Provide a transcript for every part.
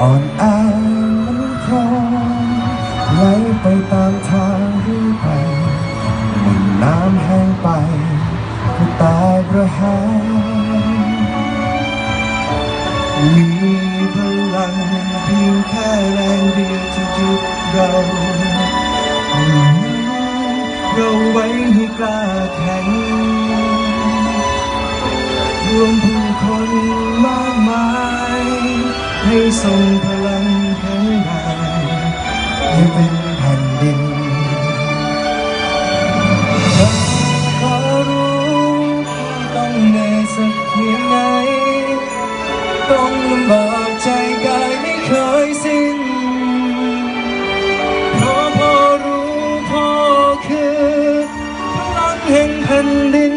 อ่อนแอมันพร้อมไหลไปตามทางเรื่อยไปเมื่อน้ำแห้งไปก็ตายประหายมีพลังเพียงแค่แรงเดียวที่หยุดเราเราไว้ให้กล้าแข่งรวมผู้คน ให้ส่งพลังแข็งแรงให้เป็นแผ่นดินขอรู้ต้องเหนื่อยสักเพียงไหนต้องลำบากใจกายไม่เคยสิ้นเพราะพอรู้พ่อคือพลังแห่งแผ่นดิน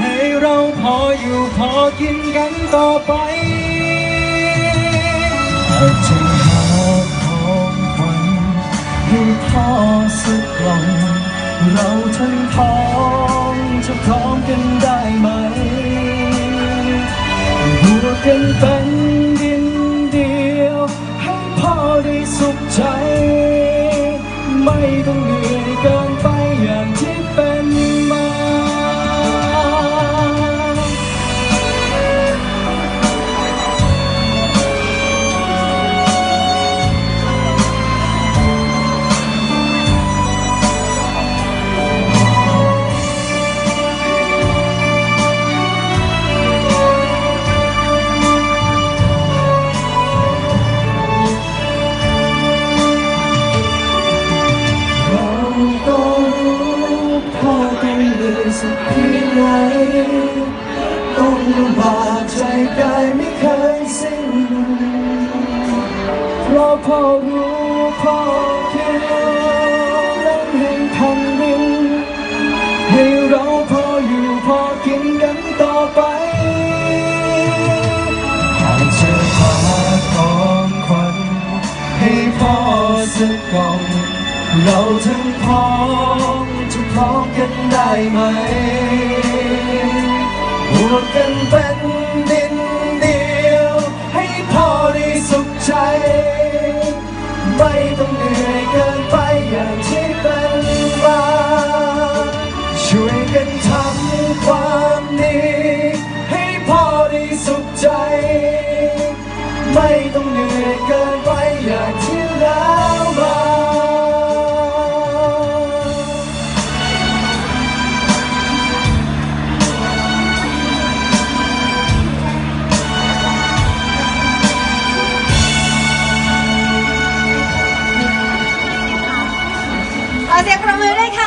ให้เราพออยู่พอกินกันต่อไปาจจะหาของขวัญให้พ่อสักกล่องเราทั้งท้องจะพร้อมกันได้ไหมอยู่กันเป็นดินเดียว ให้พ่อได้สุขใจ ไม่ต้องเสักเพียงไหนต้องลำบากใจกายไม่เคยสิ้นเพราะพ่อรู้พ่อคือแรงแห่งแผ่นดินให้เราพออยู่พอกินกันต่อไปหากเจอหาของขวัญให้พ่อสักกล่องเราทั้งพ้อ พร้อมกันได้ไหมบวกกันเป็นดิน